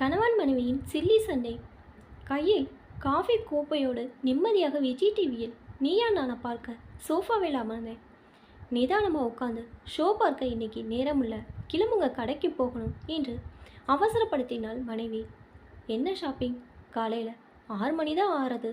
கணவன் மனைவியின் சில்லி சண்டை. கையில் காஃபி கோப்பையோடு நிம்மதியாக விஜய் டிவியில் நீயா நானா பார்க்க சோஃபாவில் அமர்ந்தேன். நிதானமாக உட்காந்து ஷோ பார்க்க இன்னைக்கு நேரமுள்ள கிளம்புங்க கடைக்கு போகணும் என்று அவசரப்படுத்தினாள் மனைவி. என்ன ஷாப்பிங்? காலையில் ஆறு மணி தான் ஆறுது.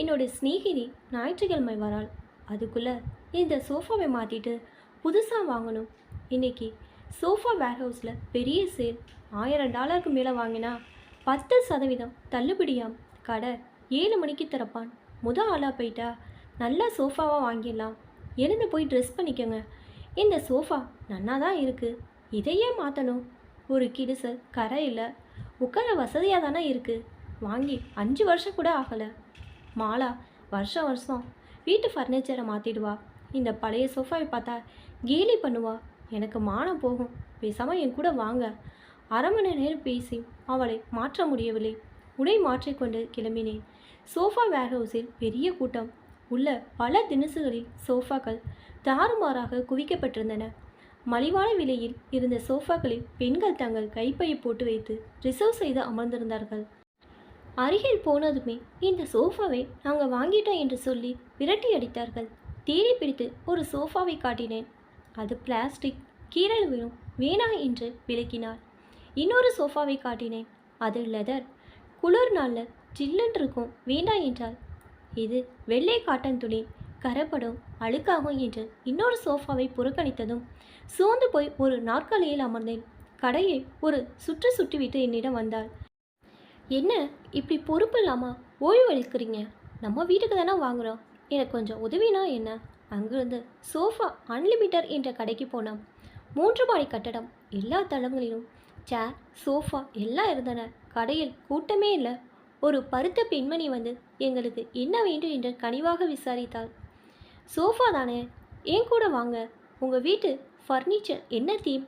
என்னோடய ஸ்நேகிதி ஞாயிற்றுக்கிழமை வராள். அதுக்குள்ளே இந்த சோஃபாவை மாற்றிட்டு புதுசாக வாங்கணும். இன்னைக்கு சோஃபா வேர்ஹவுஸில் பெரிய சேல். ஆயிரம் டாலருக்கு மேலே வாங்கினா பத்து சதவீதம் தள்ளுபடியாம். கடை ஏழு மணிக்கு திறப்பான். முத ஆளாக போயிட்டா நல்லா சோஃபாவாக வாங்கிடலாம். எழுந்து போய் ட்ரெஸ் பண்ணிக்கோங்க. இந்த சோஃபா நன்னா தான் இருக்குது இதையே மாற்றணும் ஒரு கிடுசல் கரை இல்லை. உட்கார வசதியாக தானே இருக்குது வாங்கி அஞ்சு வருஷம் கூட ஆகலை. மாலா வருஷம் வருஷம் வீட்டு ஃபர்னிச்சரை மாற்றிடுவா இந்த பழைய சோஃபாவை பார்த்தா கேலி பண்ணுவா. எனக்கு மானம் போகும். பேசாமல் என் கூட வாங்க. அரை மணி நேரம் பேசி அவளை மாற்ற முடியவில்லை. உடை மாற்றிக்கொண்டு கிளம்பினேன். சோஃபா வேர்ஹவுஸில் பெரிய கூட்டம். உள்ள பல தினசுகளில் சோஃபாக்கள் தாறுமாறாக குவிக்கப்பட்டிருந்தன. மலிவான விலையில் இருந்த சோஃபாக்களில் பெண்கள் தங்கள் கைப்பையை போட்டு வைத்து ரிசர்வ் செய்து அமர்ந்திருந்தார்கள். அருகில் போனதுமே இந்த சோஃபாவை நாங்கள் வாங்கிட்டோம் என்று சொல்லி விரட்டி அடித்தார்கள் தேடி பிடித்து ஒரு சோஃபாவை காட்டினேன். அது பிளாஸ்டிக் கீரல் விழும். வேணா என்று விளக்கினார் இன்னொரு சோஃபாவை காட்டினேன். அது லெதர் குளிர் நாளில் ஜில்லுன்னு இருக்கும். வேண்டாம் என்றால் இது வெள்ளை காட்டன் துணி. கரப்படும் அழுக்காகும் என்று இன்னொரு சோஃபாவை புறக்கணித்ததும் சோர்ந்து போய் ஒரு நாற்காலியில் அமர்ந்தேன். கடையை ஒரு சுற்று சுற்றிவிட்டு என்னிடம் வந்தாள். என்ன? இப்படி பொறுப்பு இல்லாமல் ஓய்வு அளிக்கிறீங்க? நம்ம வீட்டுக்கு தானே வாங்குகிறோம் எனக்கு கொஞ்சம் உதவினா என்ன? அங்கிருந்து சோஃபா அன்லிமிட்டட் என்ற கடைக்கு போனோம் மூன்று மாடி கட்டடம் எல்லா தளங்களிலும். சேர் சோஃபா எல்லாம் இருந்தன. கடையில் கூட்டமே இல்லை. ஒரு பருத்த பெண்மணி வந்து எங்களுக்கு என்ன வேண்டும் என்று கனிவாக விசாரித்தாள். சோஃபா தானே? ஏன் கூட வாங்க? உங்கள் வீட்டு ஃபர்னிச்சர் என்ன theme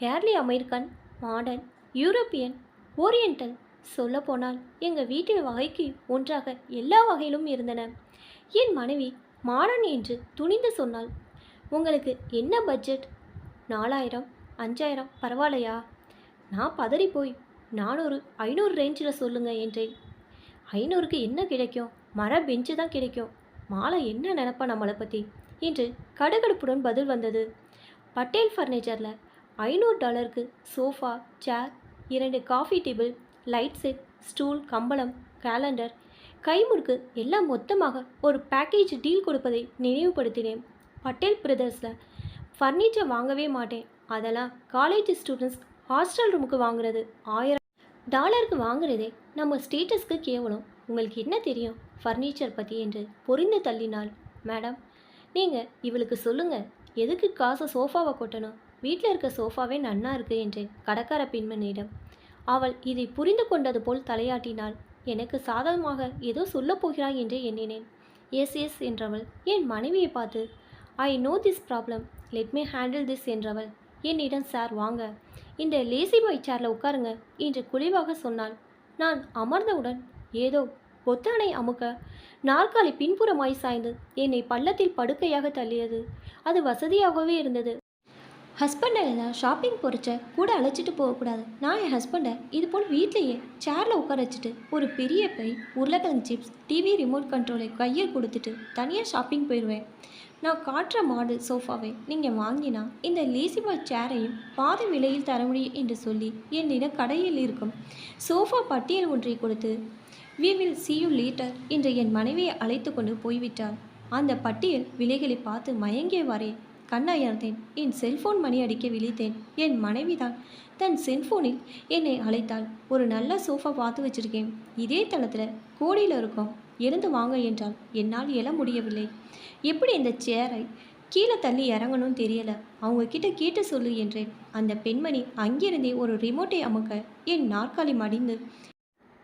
early American modern European oriental சொல்லப்போனால் எங்கள் வீட்டில் வகைக்கு ஒன்றாக எல்லா வகையிலும் இருந்தன. என் மனைவி மாறன் என்று துணிந்து சொன்னாள். உங்களுக்கு என்ன பட்ஜெட் நாலாயிரம் அஞ்சாயிரம் பரவாயில்லையா? நான் பதறி போய் நானூறு ஐநூறு ரேஞ்சில் சொல்லுங்க என்றேன். ஐநூறுக்கு என்ன கிடைக்கும்? மர பெஞ்சு தான் கிடைக்கும். மாலை என்ன நினப்பா நம்மளை பற்றி என்று கடுகடுப்புடன் பதில் வந்தது. பட்டேல் ஃபர்னிச்சரில் ஐநூறு டாலருக்கு சோஃபா சேர் இரண்டு coffee table light set stool கம்பளம் கேலண்டர் கைமுறுக்கு எல்லாம் மொத்தமாக ஒரு பேக்கேஜ் டீல் கொடுப்பதை நினைவுபடுத்தினேன். பட்டேல் பிரதர்ஸில் ஃபர்னிச்சர் வாங்கவே மாட்டேன். அதெல்லாம் காலேஜ் ஸ்டூடெண்ட்ஸ் ஹாஸ்டல் ரூமுக்கு வாங்குறது. ஆயிரம் டாலருக்கு வாங்குறதே நம்ம ஸ்டேட்டஸ்க்கு கேவலம். உங்களுக்கு என்ன தெரியும் ஃபர்னிச்சர் பற்றி என்று பொறிந்து தள்ளினாள். மேடம் நீங்கள் இவளுக்கு சொல்லுங்கள் எதுக்கு காசை சோஃபாவை கொட்டணும்? வீட்டில் இருக்க சோஃபாவே நன்னா இருக்குது என்றேன் கடக்கார பெண்மணியிடம். அவள் இதை புரிந்து கொண்டது போல் தலையாட்டினாள். எனக்கு சாதகமாக ஏதோ சொல்லப் போகிறாய் என்று எண்ணினேன். எஸ் எஸ் என்றவள். என் மனைவியை பார்த்து. I know this problem let me handle this என்றவள். என்னிடம் சார் வாங்க. இந்த லேசி பாய் சேரில் உட்காருங்க என்று குழிவாக சொன்னாள். நான் அமர்ந்தவுடன் ஏதோ பொத்தானை அமுக்க. நாற்காலி பின்புறமாய் சாய்ந்து என்னை பள்ளத்தில் படுக்கையாக தள்ளியது. அது வசதியாகவே இருந்தது. ஹஸ்பண்டை நான் ஷாப்பிங் போகிறச்ச கூட அழைச்சிட்டு போகக்கூடாது. நான் என் ஹஸ்பண்டை இது போல் வீட்லேயே சேரில் உட்கார வச்சுட்டு ஒரு பெரிய பை உருளைக்கிழங்கு சிப்ஸ் டிவி ரிமோட் கண்ட்ரோலை கையில் கொடுத்துட்டு தனியாக ஷாப்பிங் போயிடுவேன் நான் காட்டுற மாடல் சோஃபாவை நீங்கள் வாங்கினா இந்த லேசிபாய் சேரையும் பாதி விலையில் தர முடியும் என்று சொல்லி என்னிடம் கடையில் இருக்கும் சோஃபா பட்டியல் ஒன்றை கொடுத்து we will see you later என்று என் மனைவியை அழைத்து கொண்டு போய்விட்டார். அந்த பட்டியல் விலைகளை பார்த்து மயங்கியவாறே கண்ணாயர்ந்தேன் என் செல்போன் மணி அடிக்க விழித்தேன். என் மனைவிதான் தன் செல்போனில் என்னை அழைத்தாள். ஒரு நல்ல சோஃபா பார்த்து வச்சிருக்கேன். இதே தளத்தில் கோடியில் இருக்கும். எழுந்து வாங்க என்றால் என்னால் எழ முடியவில்லை. எப்படி இந்த சேரை கீழே தள்ளி இறங்கணும்னு தெரியல. அவங்க கிட்ட கேட்டு சொல்லு என்றேன். அந்த பெண்மணி அங்கிருந்தே ஒரு ரிமோட்டை அமுக்க என் நாற்காலி மடிந்து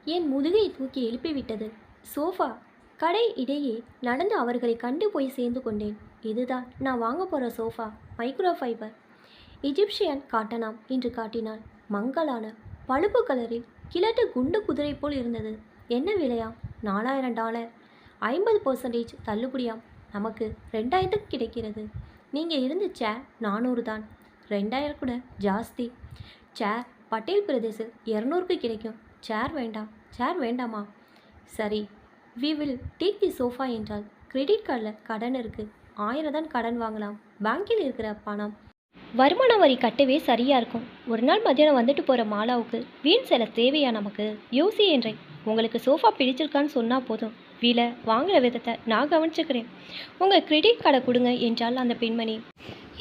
என் முதுகை தூக்கி எழுப்பிவிட்டது சோஃபா கடை இடையே நடந்து அவர்களை கண்டு போய் சேர்ந்து கொண்டேன். இதுதான் நான் வாங்க போகிற சோஃபா மைக்ரோ ஃபைபர் இஜிப்சியன் காட்டனாம் என்று காட்டினாள். மங்கலான பழுப்பு கலரில் கிழட்டு குண்டு குதிரை போல் இருந்தது. என்ன விலையாம் நாலாயிரம் டாலர். ஐம்பது பர்சன்டேஜ் தள்ளுபடியாம். நமக்கு ரெண்டாயிரத்துக்கு கிடைக்கிறது. நீங்கள் இருந்த சேர் நானூறு தான். ரெண்டாயிரம் கூட ஜாஸ்தி. சேர் பட்டேல் பிரதேசில் இரநூறுக்கு கிடைக்கும். சேர் வேண்டாம். சேர் வேண்டாமா? சரி we will take the sofa என்றால் கிரெடிட் கார்டில் கடன் இருக்குது ஆயிரம் தான் கடன் வாங்கலாம். பேங்கில் இருக்கிற பணம். வருமான வரி கட்டவே சரியாக இருக்கும். ஒரு நாள் மத்தியானம் வந்துட்டு போகிற மாலாவுக்கு வீண் செல தேவையா நமக்கு? யோசி என்றேன். உங்களுக்கு சோஃபா பிடிச்சிருக்கான்னு சொன்னால் போதும். வீலை வாங்குற விதத்தை நான் கவனிச்சுக்கிறேன். உங்கள் கிரெடிட் கார்டை கொடுங்க என்றால் அந்த பெண்மணி.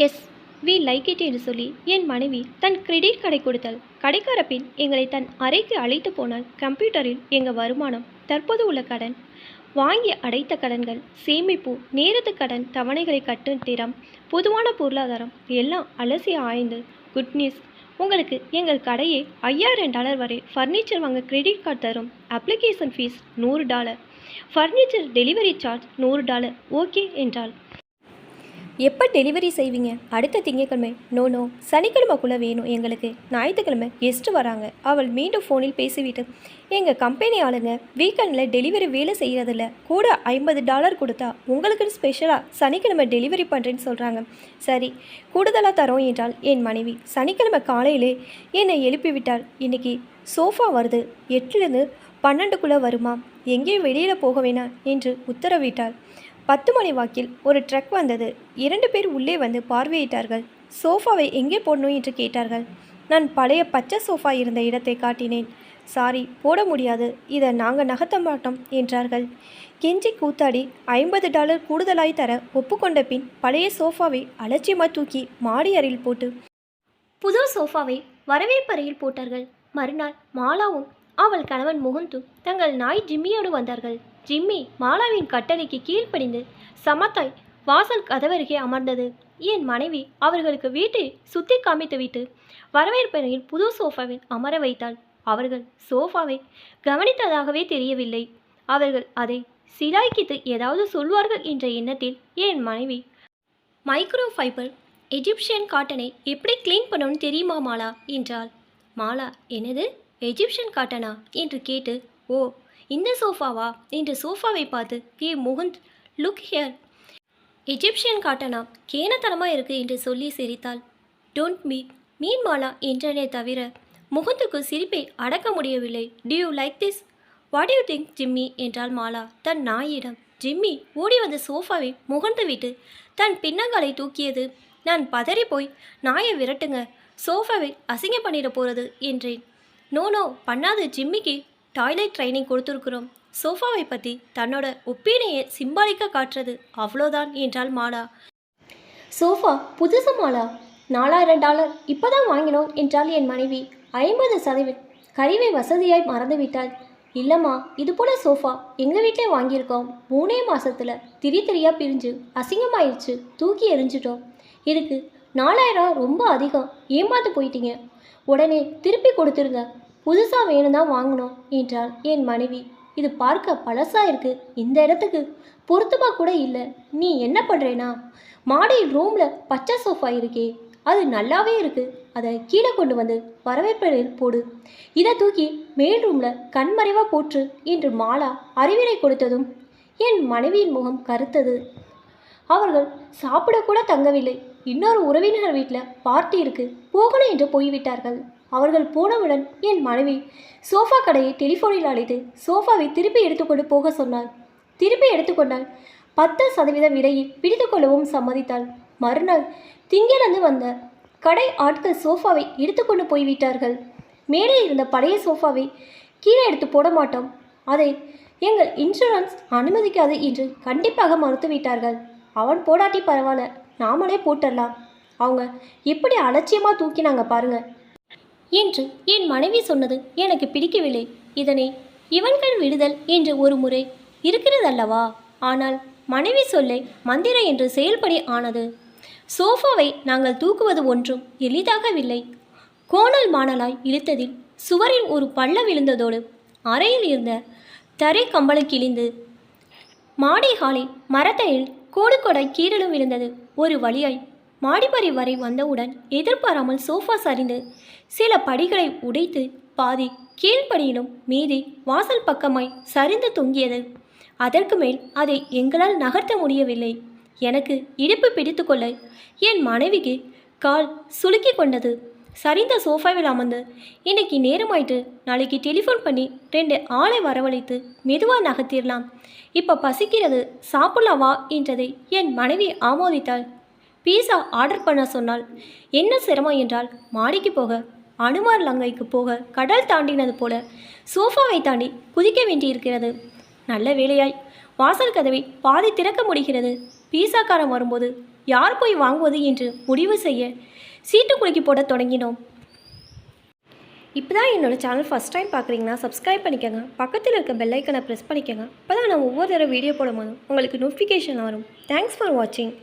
எஸ் வி லைக் இட் என்று சொல்லி என் மனைவி தன் கிரெடிட் கார்டை கொடுத்தாள். கடைக்கார பின் எங்களை தன் அறைக்கு அழைத்து போனால் கம்ப்யூட்டரில் எங்கள் வருமானம் தற்போது உள்ள கடன். வாங்கி அடைத்த கடன்கள் சேமிப்பு நேரத்து கடன் தவணைகளை கட்டும் திறம் பொதுவான பொருளாதாரம் எல்லாம் அலசி ஆய்ந்து. குட் நியூஸ் உங்களுக்கு எங்கள் கடையே ஐயாயிரம் டாலர் வரை ஃபர்னிச்சர் வாங்க கிரெடிட் கார்டு தரும். அப்ளிகேஷன் ஃபீஸ் நூறு டாலர். ஃபர்னிச்சர் டெலிவரி சார்ஜ் நூறு டாலர். ஓகே என்றால் எப்போ டெலிவரி செய்வீங்க? அடுத்த திங்கட்கிழமை. நோ நோ சனிக்கிழமைக்குள்ளே வேணும் எங்களுக்கு. ஞாயிற்றுக்கிழமை கெஸ்ட்டு வராங்க. அவள் மீண்டும் ஃபோனில் பேசிவிட்டு எங்கள் கம்பெனி ஆளுங்க வீக்கெண்டில் டெலிவரி வேலை செய்கிறதில்ல கூட ஐம்பது டாலர் கொடுத்தா உங்களுக்குன்னு ஸ்பெஷலாக சனிக்கிழமை டெலிவரி பண்ணுறேன்னு சொல்கிறாங்க சரி கூடுதலாக தரோம் என்றால் என் மனைவி. சனிக்கிழமை காலையிலே என்னை எழுப்பிவிட்டால் இன்றைக்கி இன்னைக்கு சோஃபா வருது. எட்டுலேருந்து பன்னெண்டுக்குள்ளே வருமா? எங்கேயும் வெளியில் போக வேணாம் என்று உத்தரவிட்டாள். பத்து மணி வாக்கில் ஒரு ட்ரக் வந்தது. இரண்டு பேர் உள்ளே வந்து பார்வையிட்டார்கள். சோஃபாவை எங்கே போடணும் என்று கேட்டார்கள். நான் பழைய பச்சை சோஃபா இருந்த இடத்தை காட்டினேன். சாரி போட முடியாது. இதை நாங்கள் நகர்த்த மாட்டோம் என்றார்கள். கெஞ்சி கூத்தாடி ஐம்பது டாலர் கூடுதலாய் தர ஒப்புக்கொண்ட பின் பழைய சோஃபாவை அலட்சியமாக தூக்கி மாடி அறையில் போட்டு புது சோஃபாவை வரவேற்பறையில் போட்டார்கள். மறுநாள் மாலாவும் அவள் கணவன் முகுந்தும் தங்கள் நாய் ஜிம்மியோடு வந்தார்கள். ஜிம்மி மாலாவின் கட்டளைக்கு கீழ்ப்படிந்து சமத்தாய் வாசல் கதவருகே அமர்ந்தது. என் மனைவி அவர்களுக்கு வீட்டை சுத்தி காமித்துவிட்டு வரவேற்பறையில் புது சோஃபாவில் அமர வைத்தாள். அவர்கள் சோஃபாவை கவனித்ததாகவே தெரியவில்லை. அவர்கள் அதை சிலாய்க்கித்து ஏதாவது சொல்வார்கள் என்ற எண்ணத்தில் என் மனைவி மைக்ரோ ஃபைபர் எஜிப்சியன் காட்டனை எப்படி க்ளீன் பண்ணணும்னு தெரியுமா மாலா? என்றாள். மாலா என்னது? எஜிப்சியன் காட்டனா? என்று கேட்டு ஓ இந்த சோஃபாவா? என்று சோஃபாவை பார்த்து hey Mukund look here Egyptian காட்டனா? கேனத்தனமாக இருக்கு என்று சொல்லி சிரித்தாள். டோன்ட் மீ மீன் மாலா என்றனே தவிர முகுந்துக்கு சிரிப்பை அடக்க முடியவில்லை. Do you like this what you think Jimmy என்றாள் மாலா. தன் நாயிடம். ஜிம்மி ஓடி வந்த சோஃபாவை முகந்து விட்டு தன் பின்னங்காலை தூக்கியது. நான் பதறி போய் நாயை விரட்டுங்க. சோஃபாவை அசிங்க பண்ணிட போகிறது என்றேன். நோ நோ பண்ணாது. ஜிம்மிக்கு டாய்லெட் ட்ரைனிங் கொடுத்துருக்குறோம். சோஃபாவை பற்றி தன்னோட ஒப்பீனியை சிம்பாலிக்காக காட்டுறது அவ்வளோதான் என்றாள் மாலா. சோஃபா புதுசு மாலா? நாலாயிரம் டாலர் இப்போதான் வாங்கினோம் என்றால் என் மனைவி. ஐம்பது சதவீதம் கருவை வசதியாய் மறந்துவிட்டாள். இல்லைம்மா இது போல் சோஃபா எங்கள் வீட்டிலே வாங்கியிருக்கோம். மூணே மாதத்தில் திரி திரியாக பிரிஞ்சு அசிங்கமாயிடுச்சு தூக்கி எரிஞ்சிட்டோம் இதுக்கு நாலாயிரம் ரொம்ப அதிகம் ஏமாந்து போயிட்டீங்க. உடனே திருப்பி கொடுத்துருங்க. புதுசாக வேணும் தான் வாங்கணும் என்றாள் என் மனைவி. இது பார்க்க பழசாக இருக்குது இந்த இடத்துக்கு பொருத்தமாக கூட இல்லை. நீ என்ன பண்ணுறேனா மாடியில் ரூமில் பச்சை சோஃபா இருக்கே. அது நல்லாவே இருக்கு. அதை கீழே கொண்டு வந்து வரவேற்பறையில் போடு. இதை தூக்கி மேல் ரூமில் கண்மறைவாக போற்று என்று மாலா அறிவுரை கொடுத்ததும் என் மனைவியின் முகம் கருத்தது. அவர்கள் சாப்பிடக்கூட தங்கவில்லை. இன்னொரு உறவினர் வீட்டில் பார்ட்டி இருக்கு. போகணும் என்று போய்விட்டார்கள். அவர்கள் போனவுடன் என் மனைவி சோஃபா கடையை டெலிஃபோனில் அழைத்து சோஃபாவை திருப்பி எடுத்துக்கொண்டு போக சொன்னாள். திருப்பி எடுத்துக்கொண்டால் பத்து சதவீதம் விலையை பிடித்து கொள்ளவும் சம்மதித்தாள். மறுநாள் திங்கிலிருந்து வந்த கடை ஆட்கள் சோஃபாவை எடுத்துக்கொண்டு போய்விட்டார்கள். மேலே இருந்த பழைய சோஃபாவை கீழே எடுத்து போட மாட்டோம். அதை எங்கள் இன்சூரன்ஸ் அனுமதிக்காது என்று கண்டிப்பாக மறுத்துவிட்டார்கள். அவன் போடாட்டி பரவாயில்ல நாமளே போட்டுடலாம். அவங்க எப்படி அலட்சியமாக தூக்கினாங்க பாருங்கள் என்று என் மனைவி சொன்னது எனக்கு பிடிக்கவில்லை. இதனை இவன்கள் விடுதல் என்று ஒரு முறை இருக்கிறதல்லவா? ஆனால் மனைவி சொல்லை மந்திரம் என்று செயல்படி ஆனது. சோஃபாவை நாங்கள் தூக்குவது ஒன்றும் எளிதாகவில்லை. கோணல் மாணலாய் இழுத்ததில் சுவரில் ஒரு பள்ள விழுந்ததோடு அறையில் இருந்த தரை கம்பளம் கிழிந்து மாடி ஹாலில் மரத்தையில் கோடு கொடை கீறலும் விழுந்தது. ஒரு வழியாய் மாடிப்பறை வரை வந்தவுடன் எதிர்பாராமல் சோஃபா சரிந்து சில படிகளை உடைத்து பாதி கீழ்ப்படியிலும் மீதி வாசல் பக்கமாய் சரிந்து தொங்கியது. அதற்கு மேல் அதை எங்களால் நகர்த்த முடியவில்லை. எனக்கு இடுப்பு பிடித்துக்கொள்ள என் மனைவிக்கு கால் சுலுக்கி கொண்டது. சரிந்த சோஃபாவில் அமர்ந்து இன்னைக்கு நேரமாயிட்டு நாளைக்கு டெலிஃபோன் பண்ணி ரெண்டு ஆளை வரவழைத்து மெதுவாக நகர்த்திடலாம். இப்போ பசிக்கிறது சாப்பிடலாவா வா என்றதை என் மனைவி ஆமோதித்தாள். பீஸா ஆர்டர் பண்ண சொன்னால் என்ன சிரமம் என்றால் மாடிக்கு போக அனுமார் லங்கைக்கு போக கடல் தாண்டினது போல சோஃபாவை தாண்டி குதிக்க வேண்டியிருக்கிறது. நல்ல வேலையாய் வாசல் கதவை பாதி திறக்க முடிகிறது. பீஸாக்காரன் வரும்போது யார் போய் வாங்குவது? என்று முடிவு செய்ய சீட்டு குலுக்கி போட தொடங்கினோம். இப்போ தான் என்னோட சேனல் ஃபஸ்ட் டைம் பார்க்குறீங்கன்னா சப்ஸ்கிரைப் பண்ணிக்கோங்க. பக்கத்தில் இருக்க பெல்லைக்கனை ப்ரெஸ் பண்ணிக்கோங்க. அப்போ தான் நான் ஒவ்வொரு தடவை வீடியோ போடும்போது உங்களுக்கு நோட்டிஃபிகேஷன் வரும். தேங்க்ஸ் ஃபார் வாட்சிங்